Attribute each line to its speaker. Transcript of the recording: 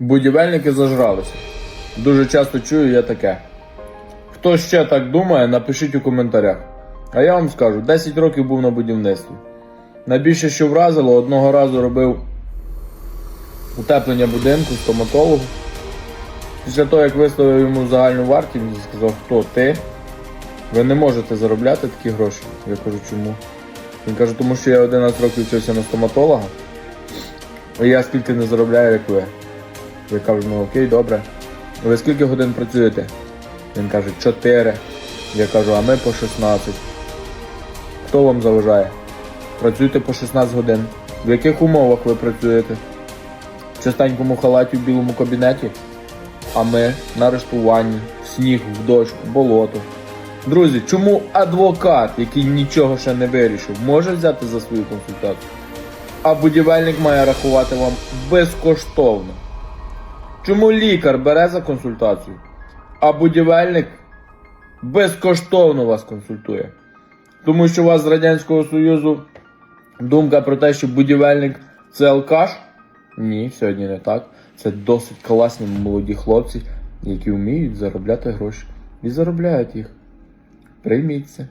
Speaker 1: Будівельники зажралися. Дуже часто чую я таке. Хто ще так думає, напишіть у коментарях. А я вам скажу, 10 років був на будівництві. Найбільше, що вразило, одного разу робив утеплення будинку стоматологу. Після того, як виставив йому загальну вартість, він сказав, хто ти? Ви не можете заробляти такі гроші. Я кажу, чому? Він каже, тому що я 11 років вчився на стоматолога, і я скільки не заробляю, як ви. Я кажу, ну окей, добре. Ви скільки годин працюєте? Він каже, 4. Я кажу, а ми по 16. Хто вам заважає? Працюйте по 16 годин. В яких умовах ви працюєте? В чистенькому халаті в білому кабінеті? А ми на арештуванні, в сніг, в дощ, в болото. Друзі, чому адвокат, який нічого ще не вирішив, може взяти за свою консультацію? А будівельник має рахувати вам безкоштовно. Чому лікар бере за консультацію, а будівельник безкоштовно вас консультує? Тому що у вас з Радянського Союзу думка про те, що будівельник це алкаш? Ні, сьогодні не так. Це досить класні молоді хлопці, які вміють заробляти гроші. І заробляють їх. Прийміть це.